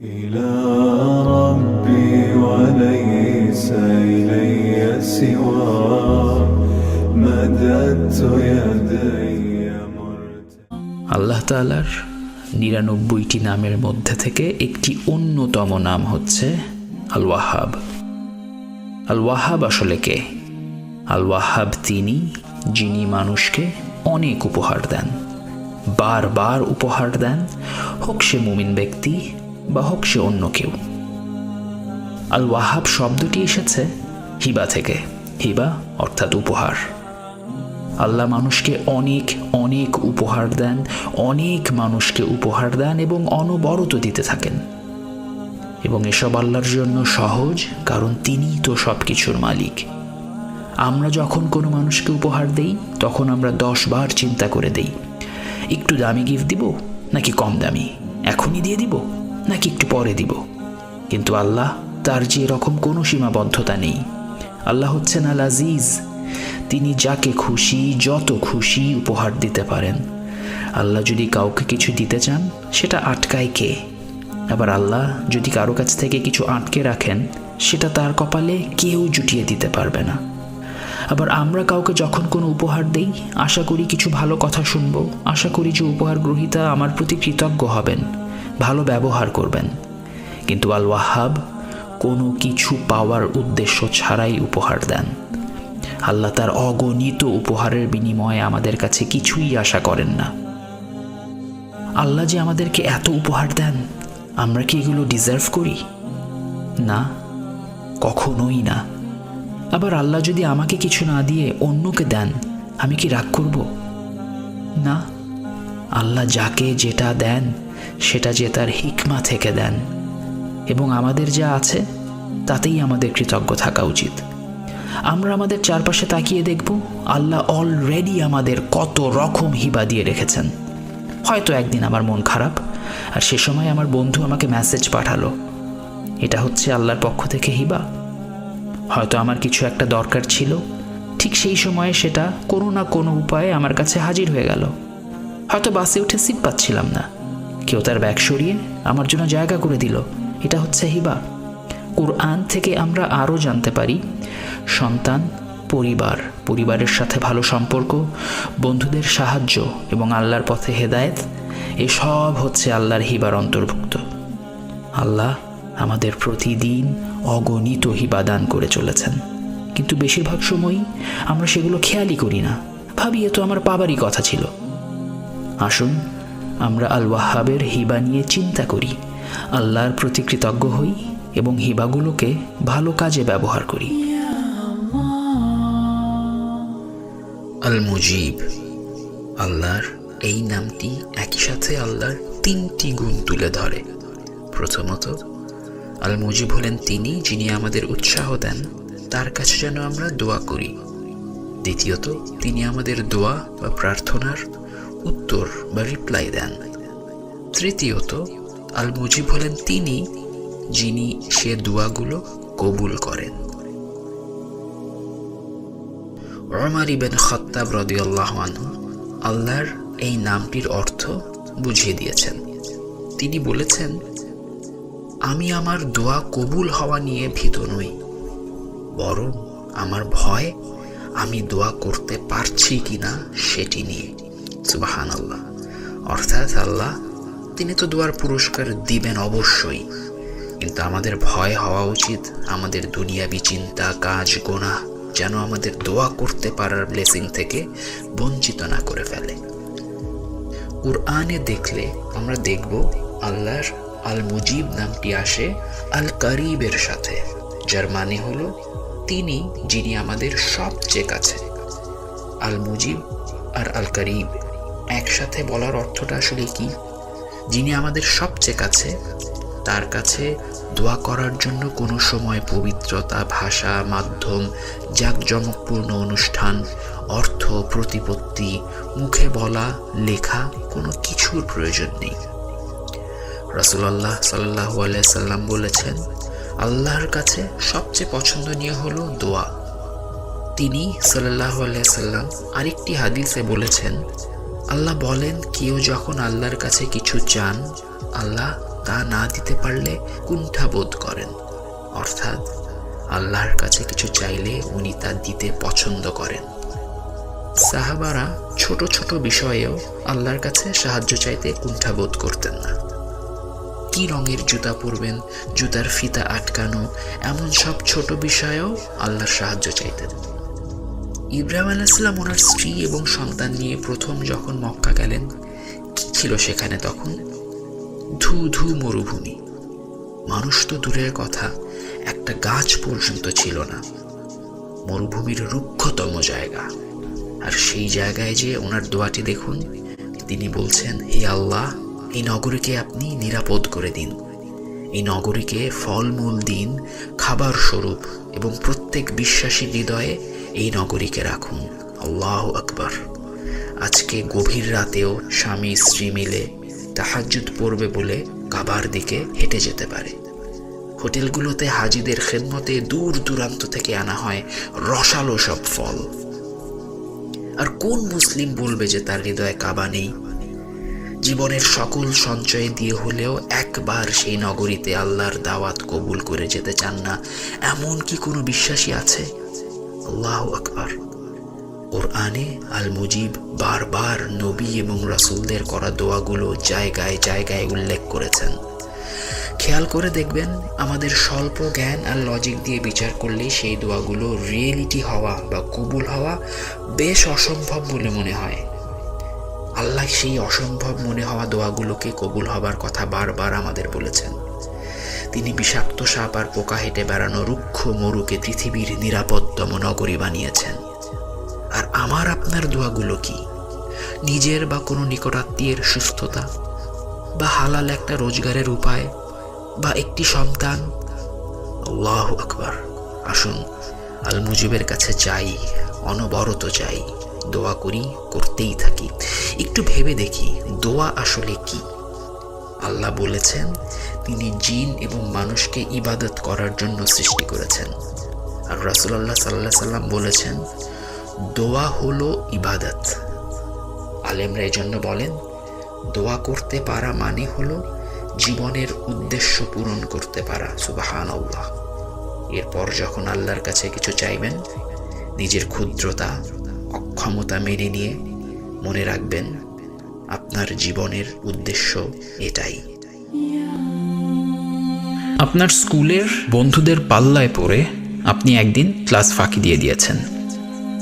إلى ربي وليس إلي سوى مددت يدي مرتجى আল্লাহ তালার নিরানব্বইটি নামের মধ্যে থেকে একটি অন্যতম নাম হচ্ছে আল ওয়াহাব আল ওয়াহাব আসলে কে আল ওয়াহাব তিনি যিনি মানুষকে অনেক উপহার দেন বারবার উপহার দেন হোক সে মুমিন ব্যক্তি বা হোক সে অন্য কেউ। আল ওয়াহাব শব্দটি এসেছে হিবা থেকে। হিবা অর্থাৎ উপহার। আল্লাহ মানুষকে অনেক অনেক উপহার দেন, অনেক মানুষকে উপহার দেন এবং অনবরত দিতে থাকেন। এবং এসব আল্লাহর জন্য সহজ, কারণ তিনিই তো সব কিছুর মালিক। আমরা যখন কোনো মানুষকে উপহার দেই, তখন আমরা দশ বার চিন্তা করে দেই, একটু দামি গিফট দিব নাকি কম দামি? এখনই দিয়ে দিব? নাকি একটু পরে দিব। কিন্তু আল্লাহ তার যে এরকম কোনো সীমাবদ্ধতা নেই। আল্লাহ হচ্ছেন আল আজিজ তিনি যাকে খুশি, যত খুশি উপহার দিতে পারেন। আল্লাহ যদি কাউকে কিছু দিতে চান, সেটা আটকায় কে? আবার আল্লাহ যদি কারও কাছ থেকে কিছু আটকে রাখেন, সেটা তার কপালে কেউ জুটিয়ে দিতে পারবে না। আবার আমরা কাউকে যখন কোনো উপহার দেই, আশা করি কিছু ভালো কথা শুনব। আশা করি যে উপহার গ্রহীতা আমার প্রতি কৃতজ্ঞ হবেন। ভালো ব্যবহার করবেন। কিন্তু আল ওয়াহাব কোনো কিছু পাওয়ার উদ্দেশ্য ছাড়াই উপহার দেন। আল্লাহ তার অগণিত উপহারের বিনিময়ে আমাদের কাছে কিছুই আশা করেন না। আল্লাহ যে আমাদেরকে এত উপহার দেন, আমরা কি এগুলো ডিজার্ভ করি? না, কখনোই না। আবার আল্লাহ যদি আমাকে কিছু না দিয়ে অন্যকে দেন, আমি কি রাগ করব? না, আল্লাহ যাকে যেটা দেন সেটা যে তার হিকমা থেকে দেন। এবং আমাদের যা আছে, তাতেই আমাদের কৃতজ্ঞ থাকা উচিত। আমরা আমাদের চারপাশে তাকিয়ে দেখব, আল্লাহ অলরেডি আমাদের কত রকম হিবা দিয়ে রেখেছেন। হয়তো একদিন আমার মন খারাপ, আর সে সময় আমার বন্ধু আমাকে মেসেজ পাঠালো। এটা হচ্ছে আল্লাহর পক্ষ থেকে হিবা। হয়তো আমার কিছু একটা দরকার ছিল, ঠিক সেই সময়ে সেটা কোনো না কোনো উপায়ে আমার কাছে হাজির হয়ে গেল। হয়তো বাসে উঠে সিট পাচ্ছিলাম না। কেউ তার ব্যাগ সরিয়ে আমার জন্য জায়গা করে দিল। এটা হচ্ছে হিবা। কোরআন থেকে আমরা আরও জানতে পারি, সন্তান, পরিবার, পরিবারের সাথে ভালো সম্পর্ক, বন্ধুদের সাহায্য এবং আল্লাহর পথে হেদায়েত এসব হচ্ছে আল্লাহর হিবার অন্তর্ভুক্ত। আল্লাহ আমাদের প্রতিদিন অগণিত হিবা দান করে চলেছেন। কিন্তু বেশিরভাগ সময়ই আমরা সেগুলো খেয়ালই করি না। ভাবি, এ তো আমার পাবারই কথা ছিল। আসুন আমরা আল ওয়াহাবের হিবা নিয়ে চিন্তা করি, আল্লাহর প্রতি কৃতজ্ঞ হই এবং হিবাগুলোকে ভালো কাজে ব্যবহার করি। আল মুজিব আল্লাহর এই নামটি একই সাথে আল্লাহর তিনটি গুণ তুলে ধরে। প্রথমত আল মুজিব হলেন তিনি যিনি আমাদের উৎসাহ দেন, তার কাছে যেন আমরা দোয়া করি। দ্বিতীয়ত, তিনি আমাদের দোয়া বা প্রার্থনার উত্তর বা রিপ্লাই দেন। তৃতীয়ত আল মুজিব হলেন তিনি যিনি সে দোয়াগুলো কবুল করেন। ওমর ইবেন খত্তাব রদিয়াল্লাহ আনহু আল্লাহর এই নামটির অর্থ বুঝিয়ে দিয়েছেন। তিনি বলেছেন, আমি আমার দোয়া কবুল হওয়া নিয়ে ভীত নই, বরং আমার ভয় আমি দোয়া করতে পারছি কিনা সেটি নিয়ে। সুবাহান আল্লাহ অর্থাৎ আল্লাহ তিনি তো দোয়ার পুরস্কার দিবেন অবশ্যই। কিন্তু আমাদের ভয় হওয়া উচিত, আমাদের দুনিয়াবি চিন্তা, কাজ গোনা যেন আমাদের দোয়া করতে পারার ব্লেসিং থেকে বঞ্চিত না করে ফেলে। কুরআনে দেখলে আমরা দেখব আল্লাহর আল মুজিব নামটি আসে আল করিবের সাথে, যার মানে হলো তিনি যিনি আমাদের সবচেয়ে কাছে। আল মুজিব আর আল করিব একসাথে বলার অর্থটা আসলে কি? যিনি আমাদের সবচেয়ে কাছে, তার কাছে দোয়া করার জন্য কোনো সময় পবিত্রতা, ভাষা, মাধ্যম, জাঁকজমকপূর্ণ অনুষ্ঠান, অর্থ, প্রতিপত্তি, মুখে বলা, লেখা কোনো কিছুর প্রয়োজন নেই। রাসুলাল্লাহ সাল্লাহ সাল্লাম বলেছেন, আল্লাহর কাছে সবচেয়ে পছন্দনীয় হলো দোয়া। তিনি সাল্লাহ সাল্লাম আরেকটি হাদিসে বলেছেন আল্লাহ বলেন, কেউ যখন আল্লাহর কাছে কিছু চান, আল্লাহ তা না দিতে পারলে কুণ্ঠা বোধ করেন। অর্থাৎ, আল্লাহর কাছে কিছু চাইলে উনি তা দিতে পছন্দ করেন। সাহাবারা ছোট ছোট বিষয়েও আল্লাহর কাছে সাহায্য চাইতে কুণ্ঠাবোধ করতেন না। কি রঙের জুতা পরবেন, জুতার ফিতা আটকানো, এমন সব ছোট বিষয়েও আল্লাহর সাহায্য চাইতেন। ইব্রাহিম আলাইসাল্লাম ওনার স্ত্রী এবং সন্তান নিয়ে প্রথম যখন মক্কা গেলেন, কি ছিল সেখানে তখন? ধু ধু মরুভূমি। মানুষ তো দূরের কথা, একটা গাছ পর্যন্ত ছিল না। মরুভূমির রুক্ষতম জায়গা। আর সেই জায়গায় যে ওনার দোয়াটি দেখুন, তিনি বলছেন, হে আল্লাহ, এই নগরীকে আপনি নিরাপদ করে দিন। এই নগরীকে ফলমূল দিন, খাবার স্বরূপ এবং প্রত্যেক বিশ্বাসী হৃদয়ে এই নগরীকে রাখুন। আল্লাহ আকবার। আজকে গভীর রাতেও স্বামী, স্ত্রী মিলে তাহাজ্জুদ পড়বে বলে কাবার দিকে হেঁটে যেতে পারে। হোটেলগুলোতে হাজিদের খেদমতে দূর দূরান্ত থেকে আনা হয় রসালো সব ফল। আর কোন মুসলিম বলবে যে তার হৃদয়ে কাবা নেই? জীবনের সকল সঞ্চয় দিয়ে হলেও একবার সেই নগরীতে আল্লাহর দাওয়াত কবুল করে যেতে চান না, এমন কি কোনো বিশ্বাসী আছে? আল্লাহ আকবার। ওর আনে আল মুজিব বারবার নবী এবং রাসুলদের করা দোয়াগুলো জায়গায় জায়গায় উল্লেখ করেছেন। খেয়াল করে দেখবেন, আমাদের স্বল্প জ্ঞান আর লজিক দিয়ে বিচার করলে সেই দোয়াগুলো রিয়েলিটি হওয়া বা কবুল হওয়া বেশ অসম্ভব বলে মনে হয়। আল্লাহ সেই অসম্ভব মনে হওয়া দোয়াগুলোকে কবুল হবার কথা বারবার আমাদের বলেছেন। তিনি বিষাক্ত সাপ আর পোকা হেঁটে বেড়ানো রুক্ষ মরুকে পৃথিবীর নিরাপদতম নগরী বানিয়েছেন। আর আমার আপনার দোয়াগুলো কি? নিজের বা কোনো নিকটাত্মীয়ের সুস্থতা? বা হালাল একটা রোজগারের উপায়? বা একটি সন্তান? আল্লাহ আকবার। আসুন আল মুজিবের কাছে চাই অনবরত চাই দোয়া করি, করতেই থাকি। একটু ভেবে দেখি, দোয়া আসলে কি? আল্লাহ বলেছেন তিনি জিন এবং মানুষকে ইবাদত করার জন্য সৃষ্টি করেছেন। আর রাসুলাল্লাহ সাল্লাহ সাল্লাম বলেছেন, দোয়া হলো ইবাদত। আলেমরা এই জন্য বলেন, দোয়া করতে পারা মানে হলো জীবনের উদ্দেশ্য পূরণ করতে পারা। সুবাহান এরপর যখন আল্লাহর কাছে কিছু চাইবেন, নিজের ক্ষুদ্রতা, অক্ষমতা মেনে নিয়ে মনে রাখবেন, আপনার জীবনের উদ্দেশ্য এটাই। আপনার স্কুলের বন্ধুদের পাল্লায় পড়ে আপনি একদিন ক্লাস ফাঁকি দিয়ে দিয়েছেন।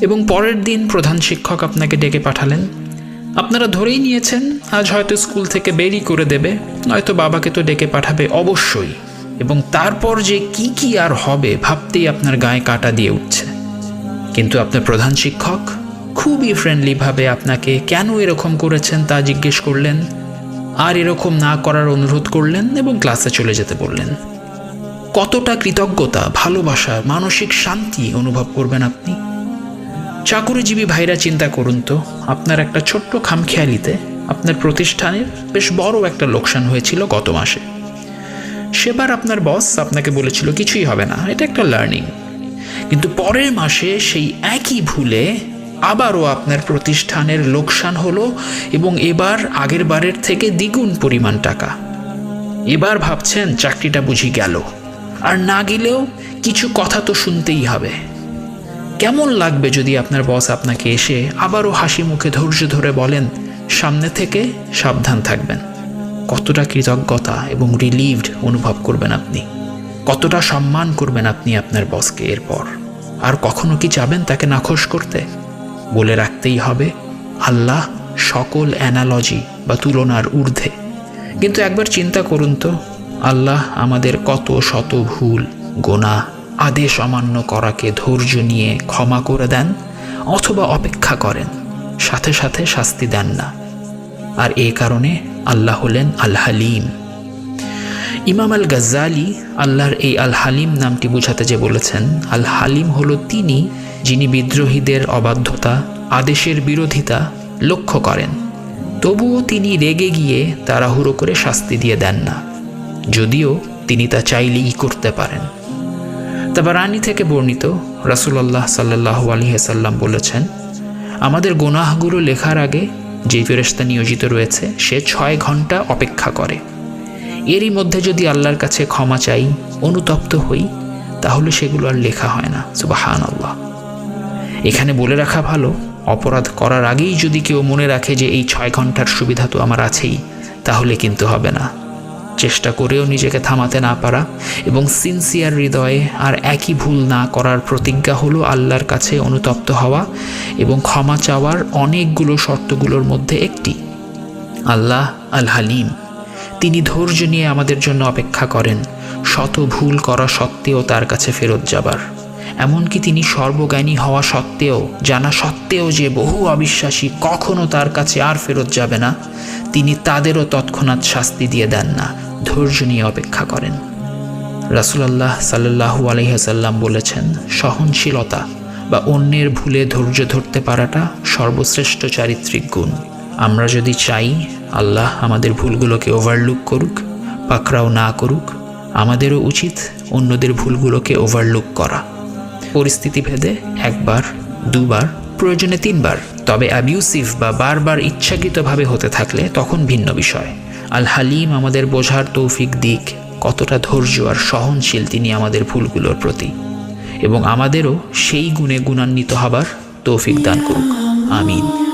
এবং পরের দিন প্রধান শিক্ষক আপনাকে ডেকে পাঠালেন। আপনারা ধরেই নিয়েছেন, আজ হয়তো স্কুল থেকে বেরি করে দেবে, নয়তো বাবাকে তো ডেকে পাঠাবে অবশ্যই। এবং তারপর যে কি কি আর হবে ভাবতেই আপনার গায়ে কাটা দিয়ে উঠছে। কিন্তু আপনার প্রধান শিক্ষক খুবই ফ্রেন্ডলিভাবে আপনাকে কেন এরকম করেছেন তা জিজ্ঞেস করলেন। আর এরকম না করার অনুরোধ করলেন এবং ক্লাসে চলে যেতে বললেন। কতটা কৃতজ্ঞতা, ভালোবাসা, মানসিক শান্তি অনুভব করবেন আপনি? চাকুরিজীবী ভাইরা চিন্তা করুন তো, আপনার একটা ছোট্ট খামখেয়ালিতে আপনার প্রতিষ্ঠানের বেশ বড় একটা লোকসান হয়েছিল গত মাসে। সেবার আপনার বস আপনাকে বলেছিল, কিছুই হবে না, এটা একটা লার্নিং কিন্তু পরের মাসে সেই একই ভুলে আবারও আপনার প্রতিষ্ঠানের লোকসান হলো এবং এবার আগের বারের থেকে দ্বিগুণ পরিমাণ টাকা। এবার ভাবছেন চাকরিটা বুঝি গেল। আর না গেলেও কিছু কথা তো শুনতেই হবে। কেমন লাগবে যদি আপনার বস আপনাকে এসে আবারও হাসি মুখে ধৈর্য ধরে বলেন, সামনে থেকে সাবধান থাকবেন। কতটা কৃতজ্ঞতা এবং রিলিভড অনুভব করবেন আপনি। কতটা সম্মান করবেন আপনি আপনার বসকে এরপর। আর কখনো কি চাবেন তাকে নাখোশ করতে? বলে রাখতেই হবে, আল্লাহ সকল অ্যানালজি বা তুলনার ঊর্ধ্বে। কিন্তু একবার চিন্তা করুন তো, আল্লাহ আমাদের কত শত ভুল গোনা আদেশ অমান্য করাকে ধৈর্য নিয়ে ক্ষমা করে দেন অথবা অপেক্ষা করেন, সাথে সাথে শাস্তি দেন না। আর এ কারণে আল্লাহ হলেন আল ইমাম আল গাজ্জালি আল্লাহর এই আল হালিম নামটি বোঝাতে যে বলেছেন আল হালিম হলো তিনি যিনি বিদ্রোহীদের অবাধ্যতা, আদেশের বিরোধিতা লক্ষ্য করেন। তবুও তিনি রেগে গিয়ে তাড়াহুড়ো করে শাস্তি দিয়ে দেন না। যদিও তিনি তা চাইলেই করতে পারেন। তাবারানি থেকে বর্ণিত রাসুলাল্লাহ সাল্লাহ আলহিহাসাল্লাম বলেছেন, আমাদের গোনাহগুলো লেখার আগে যে ফেরেস্তা নিয়োজিত রয়েছে, সে ছয় ঘণ্টা অপেক্ষা করে। এরই মধ্যে যদি আল্লাহর কাছে ক্ষমা চাই, অনুতপ্ত হই, তাহলে সেগুলো আর লেখা হয় না। সুবাহান আল্লাহ এখানে বলে রাখা ভালো, অপরাধ করার আগেই যদি কেউ মনে রাখে যে এই ছয় ঘণ্টার সুবিধা তো আমার আছেই, তাহলে কিন্তু হবে না। চেষ্টা করেও নিজেকে থামাতে না পারা এবং সিনসিয়ার হৃদয়ে আর একই ভুল না করার প্রতিজ্ঞা হলো আল্লাহর কাছে অনুতপ্ত হওয়া এবং ক্ষমা চাওয়ার অনেকগুলো শর্তগুলোর মধ্যে একটি। আল্লাহ আল হালিম তিনি ধৈর্য নিয়ে আমাদের জন্য অপেক্ষা করেন। শত ভুল করা সত্ত্বেও তার কাছে ফেরত যাবার। এমনকি তিনি সর্বজ্ঞানী হওয়া সত্ত্বেও, জানা সত্ত্বেও যে বহু অবিশ্বাসী কখনো তার কাছে আর ফেরত যাবে না, তিনি তাদেরও তৎক্ষণাৎ শাস্তি দিয়ে দেন না, ধৈর্য নিয়ে অপেক্ষা করেন। রাসুলাল্লাহ সাল্লাহু আলহিহাসাল্লাম বলেছেন, সহনশীলতা বা অন্যের ভুলে ধৈর্য ধরতে পারাটা সর্বশ্রেষ্ঠ চারিত্রিক গুণ। আমরা যদি চাই আল্লাহ আমাদের ভুলগুলোকে ওভারলুক করুক, পাকড়াও না করুক, আমাদেরও উচিত অন্যদের ভুলগুলোকে ওভারলুক করা। পরিস্থিতি ভেদে একবার, দুবার, প্রয়োজনে তিনবার, তবে অ্যাবিউসিভ বা বারবার ইচ্ছাকৃতভাবে হতে থাকলে তখন ভিন্ন বিষয়। আল হালিম আমাদের বোঝার তৌফিক দিক কতটা ধৈর্য আর সহনশীল তিনি আমাদের ভুলগুলোর প্রতি। এবং আমাদেরও সেই গুণে গুণান্বিত হবার তৌফিক দান করুক। আমিন।